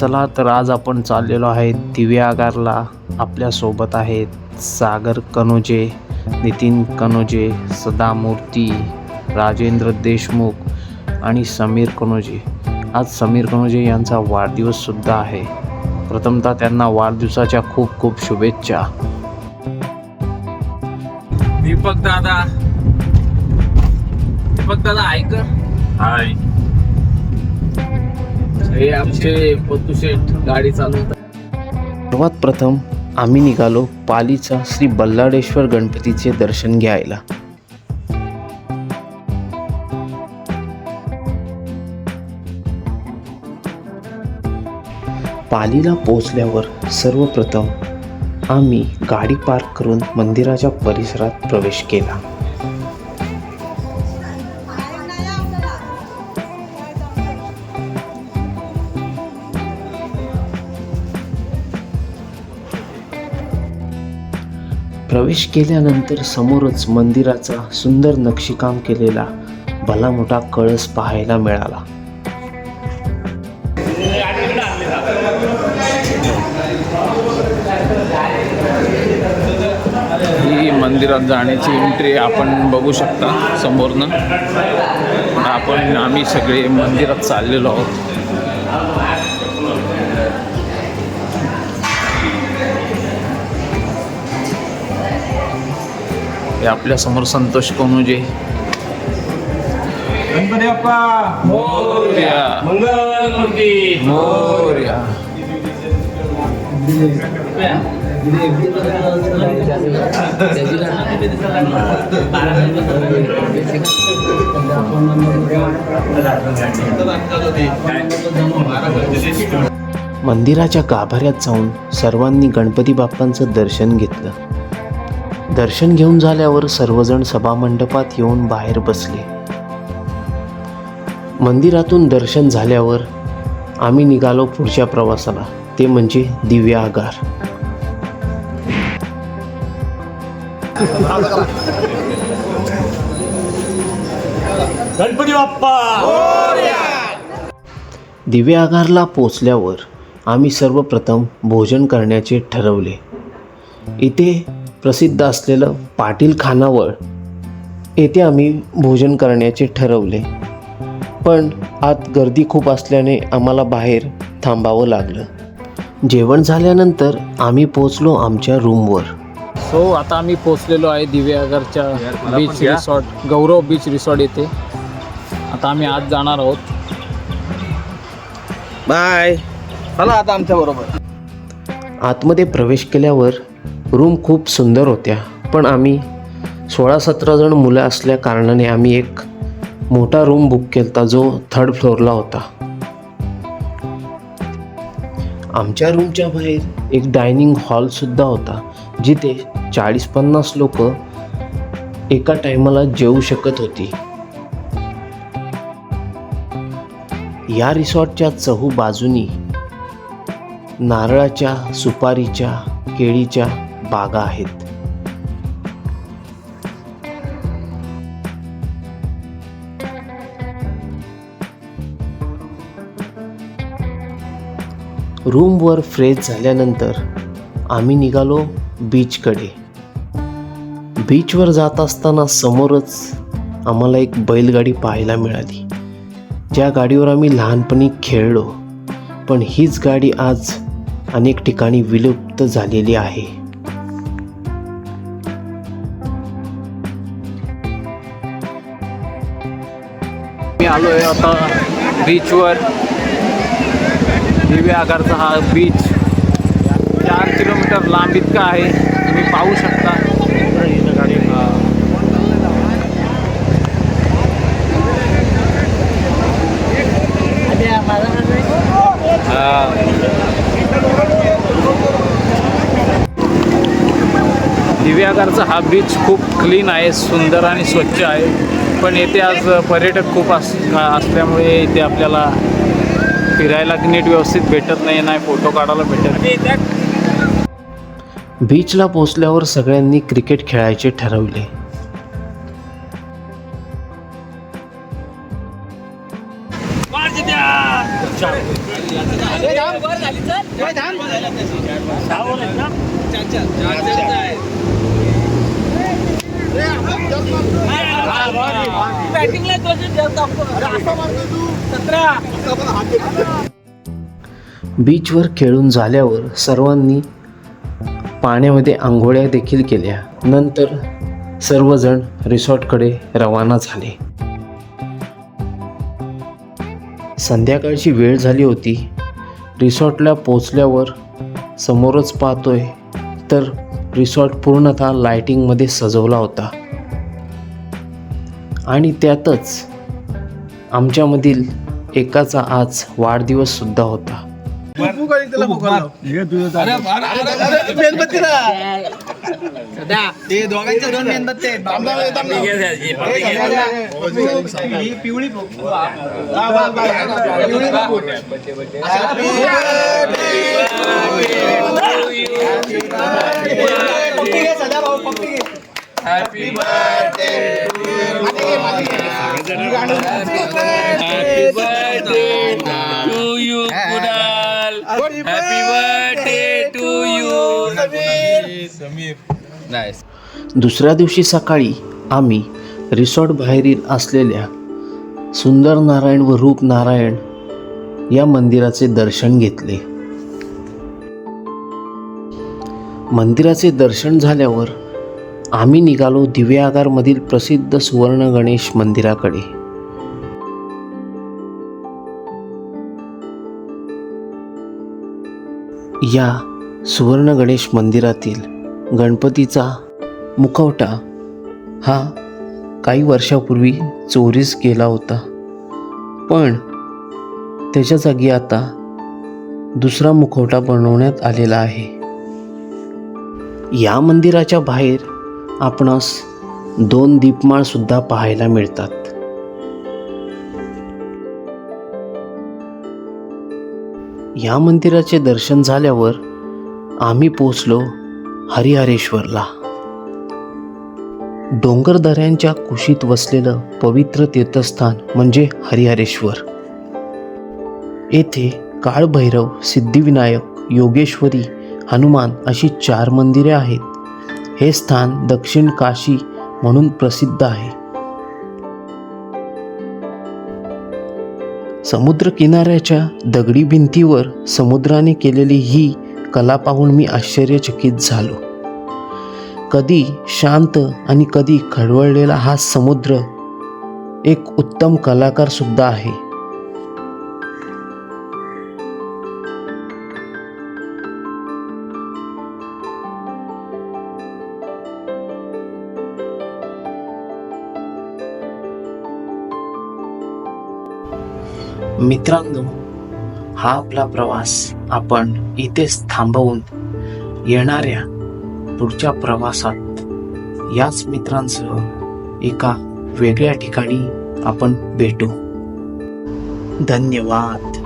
चला तर आज आपण चाललेलो आहे दिव्या आगारला आपल्यासोबत आहेत सागर कनोजे नितीन कनोजे सदा मूर्ती राजेंद्र देशमुख आणि समीर कनोजे. आज समीर कनोजे यांचा वाढदिवससुद्धा आहे. प्रथमतः त्यांना वाढदिवसाच्या खूप खूप शुभेच्छा. दीपक दादा. दीपक दादा ऐक. हाय. हे आमचे पत्तू शेठ गाडी चालवतात. सर्वात प्रथम आम्ही निघालो पालीचा श्री बल्लाडेश्वर गणपतीचे दर्शन घ्यायला. पालीला पोचल्यावर सर्वप्रथम आम्ही गाडी पार्क करून मंदिराच्या परिसरात प्रवेश केला. प्रवेश केल्यानंतर समोरच मंदिराचा सुंदर नक्षीकाम केलेला भला मोठा कळस पाहायला मिळाला. ही मंदिरात जाण्याची एंट्री आपण बघू शकता समोरनं. आपण आम्ही सगळे मंदिरात चाललेलो आहोत. हे आपल्यासमोर संतोष कोनुजे. गणपती बाप्पा! मोरया. मंगल मूर्ती! मोरया. मंदिराच्या गाभाऱ्यात जाऊन सर्वांनी गणपती बाप्पांचं दर्शन घेतलं. दर्शन घेऊन झाल्यावर सर्वजण सभामंडपात येऊन बाहेर बसले. मंदिरातून दर्शन झाल्यावर आम्ही निघालो पुढच्या प्रवासाला. ते म्हणजे दिव्य आगार. गणपती बाप्पा! दिव्य आगारला पोचल्यावर आम्ही सर्वप्रथम भोजन करण्याचे ठरवले. इथे प्रसिद्ध असलेलं पाटील खानावळ येथे आम्ही भोजन करण्याचे ठरवले. पण आत गर्दी खूप असल्याने आम्हाला बाहेर थांबावं लागलं. जेवण झाल्यानंतर आम्ही पोचलो आमच्या रूमवर. सो आता आम्ही पोचलेलो आहे दिव्यागरच्या beach. Resort Gaurav beach resort येथे. आता आम्ही आज जाणार आहोत. बाय. चला आता आमच्या बरोबर. आतमध्ये प्रवेश केल्यावर रूम खूप सुंदर होत्या पण आम्ही सोळा सतरा जण मुलं असल्या कारणाने आम्ही एक मोठा रूम बुक केला जो थर्ड फ्लोअरला होता. आमच्या रूमच्या बाहेर एक डायनिंग हॉलसुद्धा होता जिथे चाळीस पन्नास लोक एका टायमाला जेवू शकत होती. या रिसॉर्टच्या चहू बाजूनी नारळाच्या सुपारीच्या केळीच्या बागा आहेत. रूमवर फ्रेश झाल्यानंतर आम्ही निघालो बीचकडे बीचवर जात असताना समोरच आम्हाला एक बैलगाडी पाहायला मिळाली. ज्या गाडीवर आम्ही लहानपणी खेळलो पण हीच गाडी आज अनेक ठिकाणी विलुप्त झालेली आहे. आलो आहे आता बीचवर दिव्या आकारचा हा बीच चार किलोमीटर लांब इतका आहे तुम्ही पाहू शकता. हा. दिव्यागरचा हा बीच खूप क्लीन आहे सुंदर आणि स्वच्छ आहे. पण येथे आज पर्यटक खूप अस असल्यामुळे इथे आपल्याला फिरायला नीट व्यवस्थित भेटत नाही नाही फोटो काढायला भेटत नाही. बीचला पोचल्यावर सगळ्यांनी क्रिकेट खेळायचे ठरवले. बीचवर खेळून झाल्यावर सर्वांनी पाण्यामध्ये आंघोळ्या देखील केल्या. नंतर सर्वजण रिसॉर्टकडे रवाना झाले. संध्याकाळची वेळ झाली होती. रिसॉर्टला पोचल्यावर समोरच पाहतोय तर रिसॉर्ट पूर्णतः लाइटिंगमध्ये सजवला होता आणि त्यातच आमच्यामधील एकाचा आज वाढदिवससुद्धा होता पिवळी दुसऱ्या दिवशी सकाळी आम्ही रिसॉर्ट बाहेरील असलेल्या सुंदर नारायण व रूप नारायण या मंदिराचे दर्शन घेतले. मंदिराचे दर्शन झाल्यावर आम्ही निघालो दिव्यागारमधील प्रसिद्ध सुवर्ण गणेश मंदिराकडे. या सुवर्ण गणेश मंदिरातील गणपतीचा मुखवटा हा काही वर्षापूर्वी चोरीस गेला होता. पण त्याच्या जागी आता दुसरा मुखवटा बनवण्यात आलेला आहे. या मंदिराच्या बाहेर आपणास दोन दीपमाळसुद्धा पाहायला मिळतात. या मंदिराचे दर्शन झाल्यावर आम्ही पोचलो हरिहरेश्वरला. डोंगरदऱ्यांच्या कुशीत वसलेलं पवित्र तीर्थस्थान म्हणजे हरिहरेश्वर. येथे काळभैरव सिद्धिविनायक योगेश्वरी हनुमान अशी चार मंदिरे आहेत. हे स्थान दक्षिण काशी म्हणून प्रसिद्ध आहे. समुद्र किनाऱ्याच्या दगडी भिंतीवर समुद्राने केलेली ही कला पाहून मी आश्चर्यचकित झालो. कधी शांत आणि कधी खडवळलेला हा समुद्र एक उत्तम कलाकार सुद्धा आहे. मित्रांनो हा आपला प्रवास आपण इथेच थांबवून येणाऱ्या पुढच्या प्रवासात याच मित्रांसह एका वेगळ्या ठिकाणी आपण भेटू. धन्यवाद.